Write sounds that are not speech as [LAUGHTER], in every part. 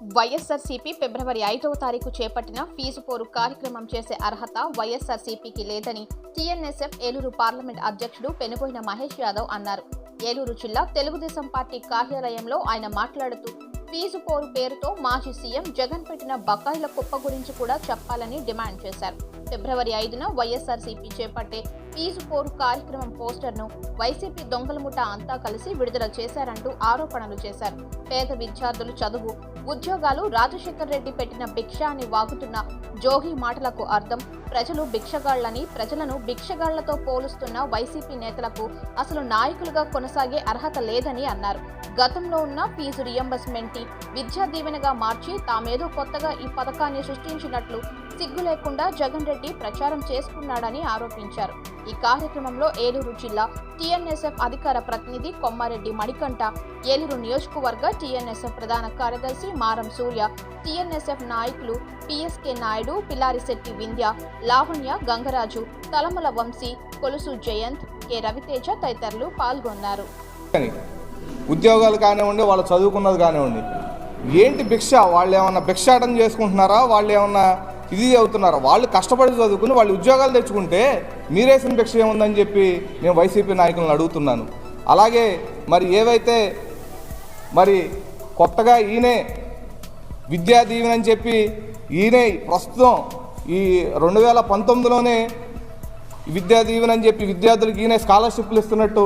వైఎస్ఆర్సీపీ ఫిబ్రవరి ఐదవ తారీఖు చేపట్టిన ఫీజు పోరు కార్యక్రమం చేసే అర్హత వైఎస్ఆర్సీపీకి లేదని టీఎన్ఎస్ఎఫ్ ఏలూరు పార్లమెంట్ అధ్యక్షుడు పెనుగోయిన మహేష్ యాదవ్ అన్నారు. ఏలూరు జిల్లా తెలుగుదేశం పార్టీ కార్యాలయంలో ఆయన మాట్లాడుతూ ఫీజు పోరు పేరుతో మాజీ సీఎం జగన్ పెట్టిన బకాయిల కుప్ప గురించి కూడా చెప్పాలని డిమాండ్ చేశారు. ఫిబ్రవరి ఐదున వైఎస్ఆర్సీపీ చేపట్టే ఫీజు పోరు కార్యక్రమం పోస్టర్ను వైసీపీ దొంగల ముఠ అంతా కలిసి విడుదల చేశారంటూ ఆరోపణలు చేశారు. పేద విద్యార్థులు చదువు ఉద్యోగాలు రాజశేఖర్ రెడ్డి పెట్టిన భిక్ష అని వాగుతున్న జోగి మాటలకు అర్థం ప్రజలు భిక్షగాళ్ళని ప్రజలను భిక్షగాళ్ళతో పోలుస్తున్న వైసీపీ నేతలకు అసలు నాయకులుగా కొనసాగే అర్హత లేదని అన్నారు. గతంలో ఉన్న ఫీజు రియంబర్స్మెంట్ని విద్యా దీవెనగా మార్చి తామేదో కొత్తగా ఈ పథకాన్ని సృష్టించినట్లు సిగ్గు లేకుండా జగన్ రెడ్డి ప్రచారం చేసుకున్నాడని ఆరోపించారు. ఈ కార్యక్రమంలో ఏలూరు జిల్లా టీఎన్ఎస్ఎఫ్ అధికార ప్రతినిధి కొమ్మారెడ్డి మణికంఠ ఏలూరు నియోజకవర్గ టీఎన్ఎస్ఎఫ్ ప్రధాన కార్యదర్శి మారం సూర్య టీఎన్ఎస్ఎఫ్ నాయకులు పిఎస్కే నాయుడు పిల్లారిశెట్టి వింధ్య లావణ్య గంగరాజు తలమల వంశీ కొలుసు జయంత్ కె రవితేజ తదితరులు పాల్గొన్నారు. ఉద్యోగాలు కానివ్వండి వాళ్ళు చదువుకున్నది కానివ్వండి ఏంటి భిక్ష? వాళ్ళు ఏమన్నా భిక్షాటం చేసుకుంటున్నారా? వాళ్ళు ఏమన్నా ఇది అవుతున్నారు. వాళ్ళు కష్టపడి చదువుకుని వాళ్ళు ఉద్యోగాలు తెచ్చుకుంటే మీరేసిన భిక్ష ఏముందని చెప్పి నేను వైసీపీ నాయకులను అడుగుతున్నాను. అలాగే మరి ఏవైతే మరి కొత్తగా ఈయనే విద్యా దీవెన అని చెప్పి ఈయనే ప్రస్తుతం ఈ రెండు వేల పంతొమ్మిదిలోనే విద్యా దీవెన అని చెప్పి విద్యార్థులకి ఈయన స్కాలర్షిప్లు ఇస్తున్నట్టు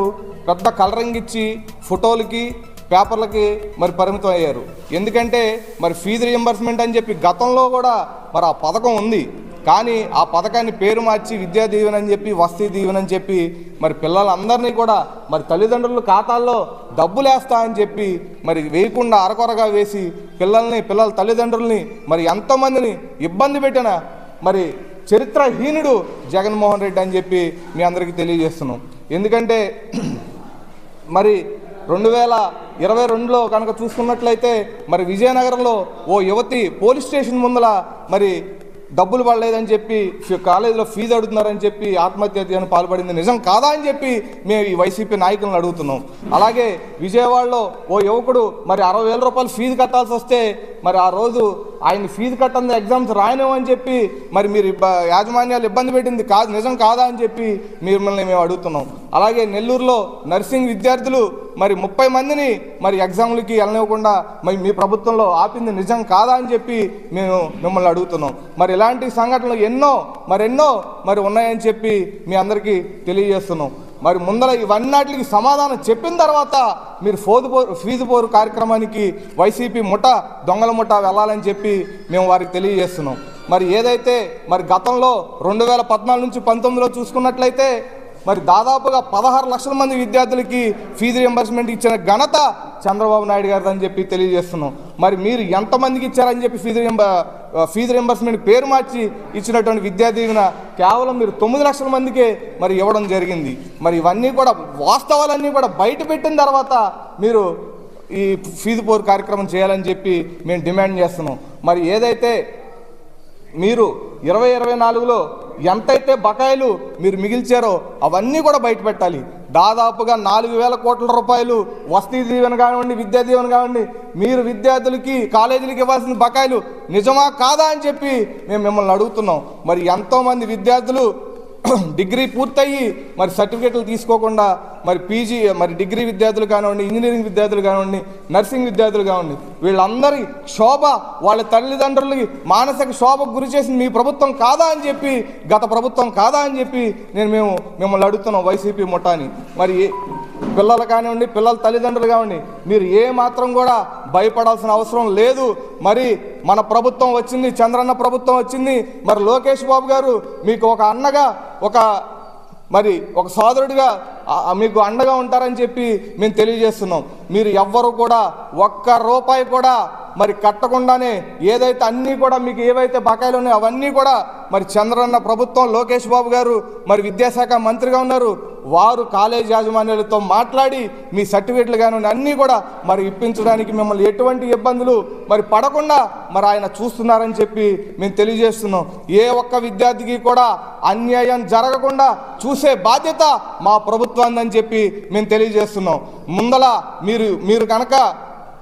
పెద్ద కలరింగ్ ఇచ్చి ఫోటోలకి పేపర్లకి మరి పరిమితం అయ్యారు. ఎందుకంటే మరి ఫీజు రియంబర్స్మెంట్ అని చెప్పి గతంలో కూడా మరి ఆ పథకం ఉంది. కానీ ఆ పథకాన్ని పేరు మార్చి విద్యా దీవెన అని చెప్పి వస్తీ దీవెన అని చెప్పి మరి పిల్లలందరినీ కూడా మరి తల్లిదండ్రుల ఖాతాల్లో డబ్బులు వేస్తా అని చెప్పి మరి వేయకుండా అరకొరగా వేసి పిల్లల్ని పిల్లల తల్లిదండ్రుల్ని మరి ఎంతోమందిని ఇబ్బంది పెట్టిన మరి చరిత్రహీనుడు జగన్మోహన్ రెడ్డి అని చెప్పి మీ అందరికీ తెలియజేస్తున్నాం. ఎందుకంటే మరి రెండు వేల ఇరవై రెండులో కనుక చూసుకున్నట్లయితే మరి విజయనగరంలో ఓ యువతి పోలీస్ స్టేషన్ ముందల మరి డబ్బులు పడలేదని చెప్పి కాలేజీలో ఫీజు అడుగుతున్నారని చెప్పి ఆత్మహత్యను పాల్పడింది. నిజం కాదా అని చెప్పి మేము ఈ వైసీపీ నాయకులను అడుగుతున్నాం. అలాగే విజయవాడలో ఓ యువకుడు మరి అరవై వేల రూపాయలు ఫీజు కట్టాల్సి వస్తే మరి ఆ రోజు ఆయన ఫీజు కట్టని ఎగ్జామ్స్ రాయనేమని చెప్పి మరి మీరు ఇబ్బ- యాజమాన్యాలు ఇబ్బంది పెట్టింది కాదు నిజం కాదా అని చెప్పి మిమ్మల్ని మేము అడుగుతున్నాం. అలాగే నెల్లూరులో నర్సింగ్ విద్యార్థులు మరి ముప్పై మందిని మరి ఎగ్జామ్లకి వెళ్ళనివ్వకుండా మరి మీ ప్రభుత్వంలో ఆపింది నిజం కాదా అని చెప్పి మేము మిమ్మల్ని అడుగుతున్నాం. మరి ఇలాంటి సంఘటనలు ఎన్నో మరెన్నో మరి ఉన్నాయని చెప్పి మీ అందరికీ తెలియజేస్తున్నాం. మరి ముందర ఇవన్నిటికి సమాధానం చెప్పిన తర్వాత మీరు ఫోదు పోరు ఫీజు పోరు కార్యక్రమానికి వైసీపీ ముఠ దొంగల ముఠ వెళ్ళాలని చెప్పి మేము వారికి తెలియజేస్తున్నాం. మరి ఏదైతే మరి గతంలో రెండు వేల పద్నాలుగు నుంచి పంతొమ్మిదిలో చూసుకున్నట్లయితే మరి దాదాపుగా పదహారు లక్షల మంది విద్యార్థులకి ఫీజు రియంబర్స్మెంట్ ఇచ్చిన ఘనత చంద్రబాబు నాయుడు గారిది అని చెప్పి తెలియజేస్తున్నాం. మరి మీరు ఎంతమందికి ఇచ్చారని చెప్పి ఫీజు రియంబ ఫీజు రియంబర్స్మెంట్ పేరు మార్చి ఇచ్చినటువంటి విద్యా దీవెన కేవలం మీరు తొమ్మిది లక్షల మందికే మరి ఇవ్వడం జరిగింది. మరి ఇవన్నీ కూడా వాస్తవాలన్నీ కూడా బయట పెట్టిన తర్వాత మీరు ఈ ఫీజు పోరు కార్యక్రమం చేయాలని చెప్పి మేము డిమాండ్ చేస్తున్నాం. మరి ఏదైతే మీరు ఇరవై ఇరవై నాలుగులో ఎంతైతే బకాయిలు మీరు మిగిల్చారో అవన్నీ కూడా బయట పెట్టాలి. దాదాపుగా నాలుగు వేల కోట్ల రూపాయలు వస్తీ దీవెన కానివ్వండి విద్యా దీవెన కానివ్వండి మీరు విద్యార్థులకి కాలేజీలకి ఇవ్వాల్సిన బకాయిలు నిజమా కాదా అని చెప్పి మేము మిమ్మల్ని అడుగుతున్నాం. మరి ఎంతోమంది విద్యార్థులు [CLEARS THROAT] డిగ్రీ పూర్తయ్యి మరి సర్టిఫికేట్లు తీసుకోకుండా మరి పీజీ మరి డిగ్రీ విద్యార్థులు కానివ్వండి ఇంజనీరింగ్ విద్యార్థులు కానివ్వండి నర్సింగ్ విద్యార్థులు కానివ్వండి వీళ్ళందరి శోభ వాళ్ళ తల్లిదండ్రులకి మానసిక శోభకు గురి చేసింది మీ ప్రభుత్వం కాదా అని చెప్పి గత ప్రభుత్వం కాదా అని చెప్పి నేను మేము మిమ్మల్ని అడుగుతున్నాం వైసీపీ ముఠాని. మరి పిల్లలు కానివ్వండి పిల్లల తల్లిదండ్రులు కానివ్వండి మీరు ఏ మాత్రం కూడా భయపడాల్సిన అవసరం లేదు. మరి మన ప్రభుత్వం వచ్చింది చంద్రన్న ప్రభుత్వం వచ్చింది మరి లోకేష్ బాబు గారు మీకు ఒక అన్నగా ఒక మరి ఒక సోదరుడిగా మీకు అండగా ఉంటారని చెప్పి మేము తెలియజేస్తున్నాం. మీరు ఎవ్వరు కూడా ఒక్క రూపాయి కూడా మరి కట్టకుండానే ఏదైతే అన్నీ కూడా మీకు ఏవైతే బకాయిలు ఉన్నాయో అవన్నీ కూడా మరి చంద్రన్న ప్రభుత్వం లోకేష్ బాబు గారు మరి విద్యాశాఖ మంత్రిగా ఉన్నారు. వారు కాలేజ్ యాజమాన్యాలతో మాట్లాడి మీ సర్టిఫికెట్లు కానీ అన్నీ కూడా మరి ఇప్పించడానికి మిమ్మల్ని ఎటువంటి ఇబ్బందులు మరి పడకుండా మరి ఆయన చూస్తున్నారని చెప్పి మేము తెలియజేస్తున్నాం. ఏ ఒక్క విద్యార్థికి కూడా అన్యాయం జరగకుండా చూసే బాధ్యత మా ప్రభుత్వాన్ని చెప్పి మేము తెలియజేస్తున్నాం. ముందల మీరు మీరు కనుక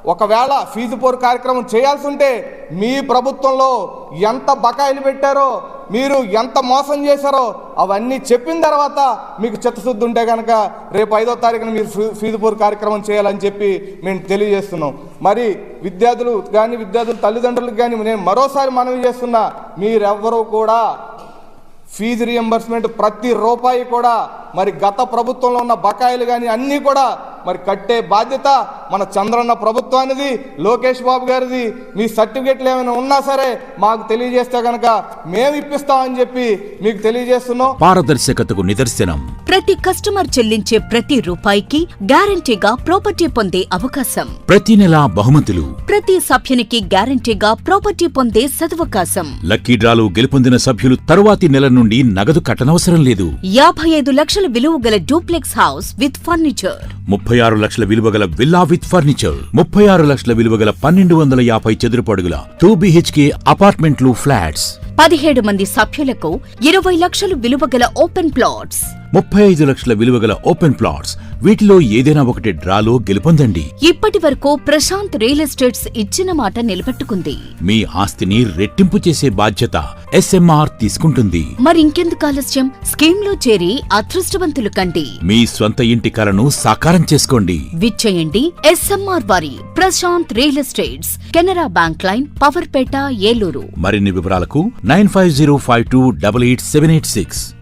ఒకవేళ ఫీజు పోరు కార్యక్రమం చేయాల్సి ఉంటే మీ ప్రభుత్వంలో ఎంత బకాయిలు పెట్టారో మీరు ఎంత మోసం చేశారో అవన్నీ చెప్పిన తర్వాత మీకు చిత్తశుద్ధి ఉంటే కనుక రేపు ఐదో తారీఖున మీరు ఫీజుపూర్ కార్యక్రమం చేయాలని చెప్పి మేము తెలియజేస్తున్నాం. మరి విద్యార్థులు కానీ విద్యార్థుల తల్లిదండ్రులకు కానీ నేను మరోసారి మనవి చేస్తున్నా మీరెవ్వరూ కూడా ఫీజు రియంబర్స్మెంట్ ప్రతి రూపాయి కూడా మరి గత ప్రభుత్వంలో ఉన్న బకాయిలు కానీ అన్నీ కూడా మరి కట్టే బాధ్యత మన చంద్రన్న ప్రభుత్వానిది లోకేష్ బాబు గారిది. మీ సర్టిఫికెట్లు ఏమైనా ఉన్నా సరే మాకు తెలియజేస్తే కనుక మేము ఇప్పిస్తామని చెప్పి మీకు తెలియజేస్తున్నాం. పారదర్శకతకు నిదర్శనం. ప్రతి కస్టమర్ చెల్లించే ప్రతి రూపాయికి గ్యారంటీగా ప్రాపర్టీ పొందే అవకాశం. ప్రతి నెల బహుమతులు. ప్రతి సభ్యునికి గ్యారంటీగా ప్రాపర్టీ పొందే సదవకాశం. లక్కీ డ్రాలు గెలుపొందిన సభ్యులు తరువాతి నెల నుండి నగదు కట్టనవసరం లేదు. యాభై ఐదు లక్షల విలువ గల డూప్లెక్స్ హౌస్ విత్ ఫర్నిచర్. ముప్పై ఆరు లక్షల విలువ గల విల్లా విత్ ఫర్నిచర్. ముప్పై ఆరు లక్షల విలువ గల పన్నెండు వందల యాభై చదురపు అడుగుల టూ బిహెచ్కే అపార్ట్మెంట్లు ఫ్లాట్స్. పదిహేడు మంది సభ్యులకు ఇరవై లక్షలు విలువ గల ఓపెన్ ప్లాట్స్. ముప్పై ఐదు లక్షల విలువ గల ఓపెన్ ప్లాట్స్. వీటిలో ఏదైనా ఒకటి డ్రాలో గెలుపొందండి. ఇప్పటి వరకు ప్రశాంత్ రియల్ ఎస్టేట్స్ ఇచ్చిన మాట నిలబెట్టుకుంది. మీ ఆస్తిని రెట్టింపు చేసే బాధ్యత ఎస్ఎంఆర్ తీసుకుంటుంది. మరింకెందుకు ఆలస్యం? స్కీమ్లో చేరి అదృష్టవంతులు కండి. మీ స్వంత ఇంటి కలను సాకారం చేసుకోండి. విచ్చేయండి ఎస్ఎంఆర్ వారి Prashanth real estates Canara bank line Powerpet Eluru. మరిన్ని వివరాలకు 9505287886.